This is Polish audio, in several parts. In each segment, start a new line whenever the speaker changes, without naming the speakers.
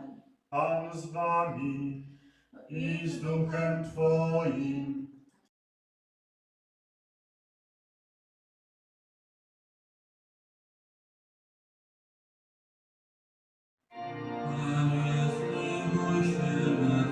Amen.
Pan z wami i z duchem Twoim.
Panie, zmiłuj się nad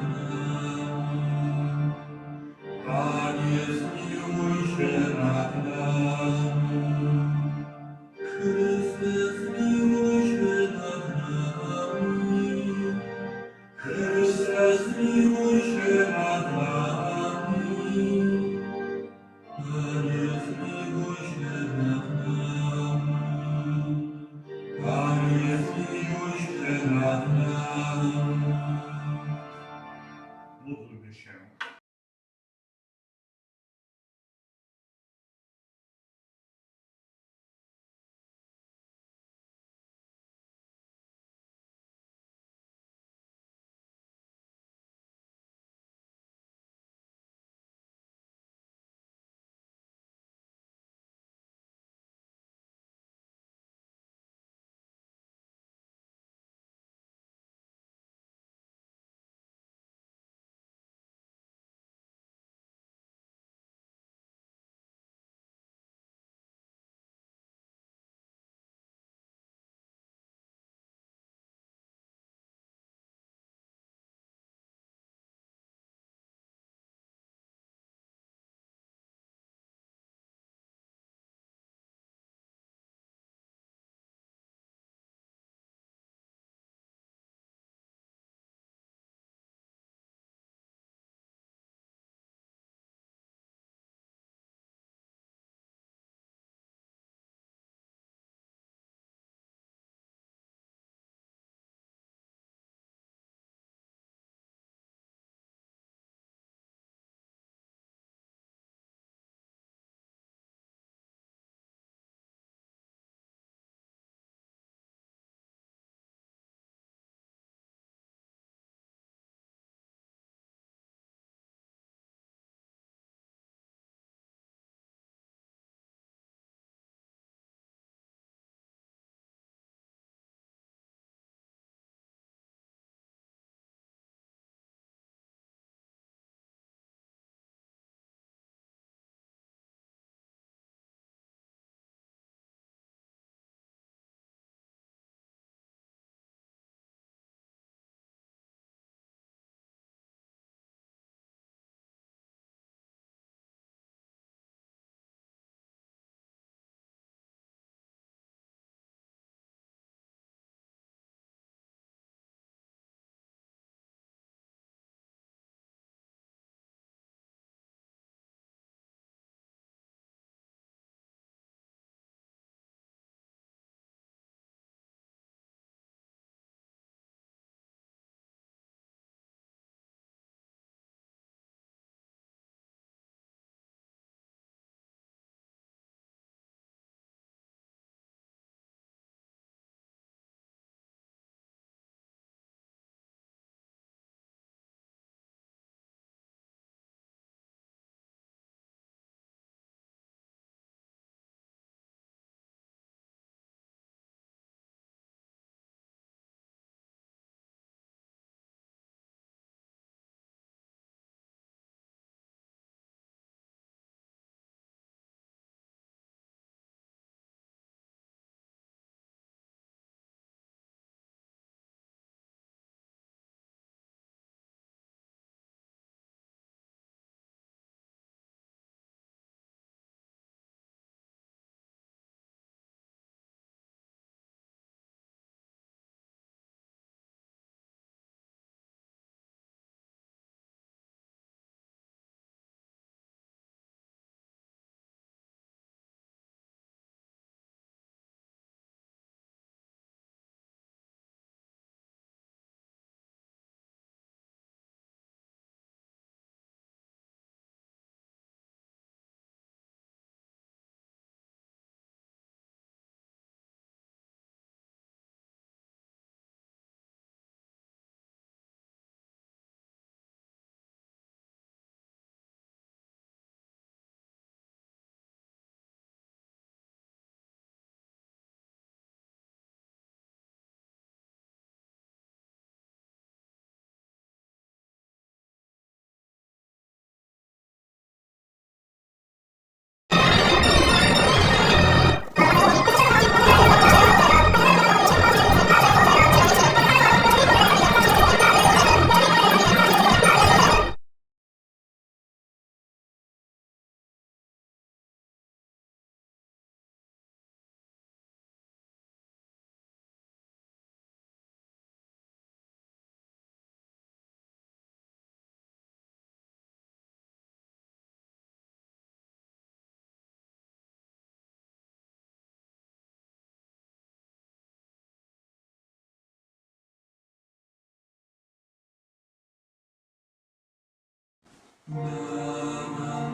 Namamu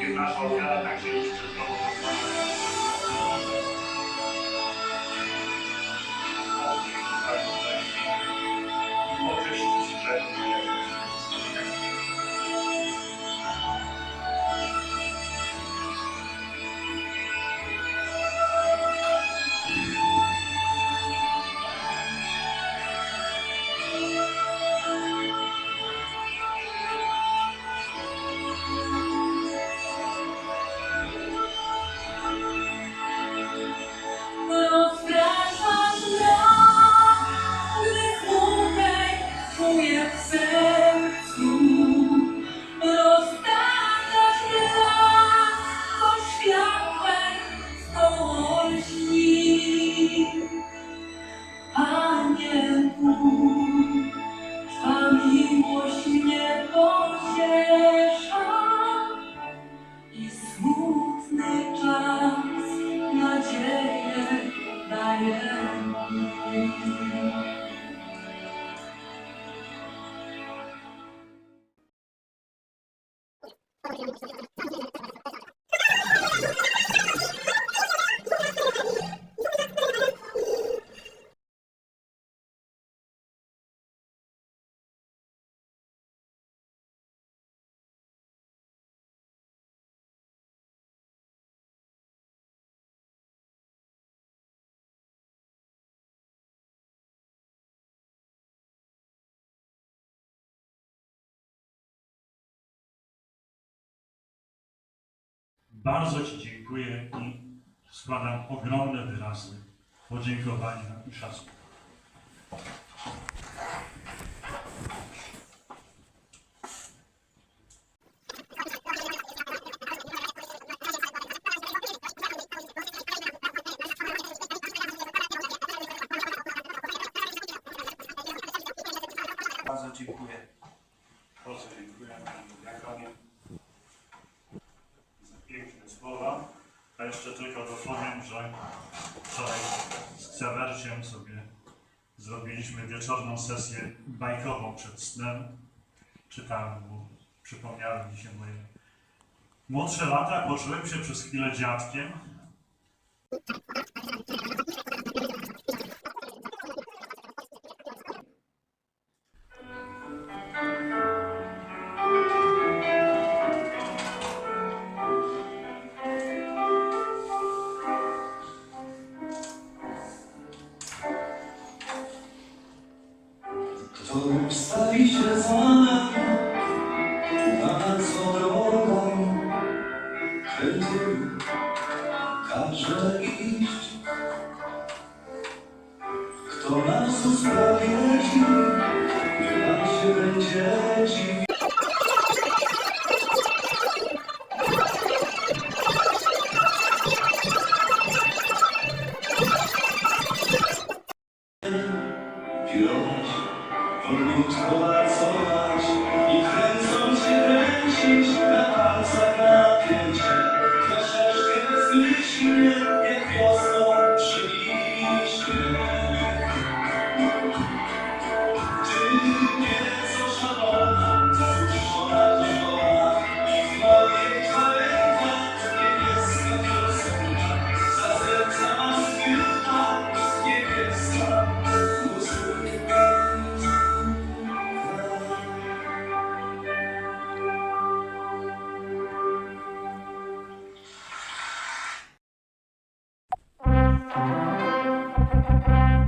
Jedna ofiara
także
Bardzo Ci dziękuję i składam ogromne wyrazy podziękowania i szacunku. tylko dopowiem, że wczoraj z Ksewersiem sobie zrobiliśmy wieczorną sesję bajkową przed snem. Czytałem, bo przypomniały mi się moje młodsze lata. Poczułem się przez chwilę dziadkiem.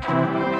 Thank you.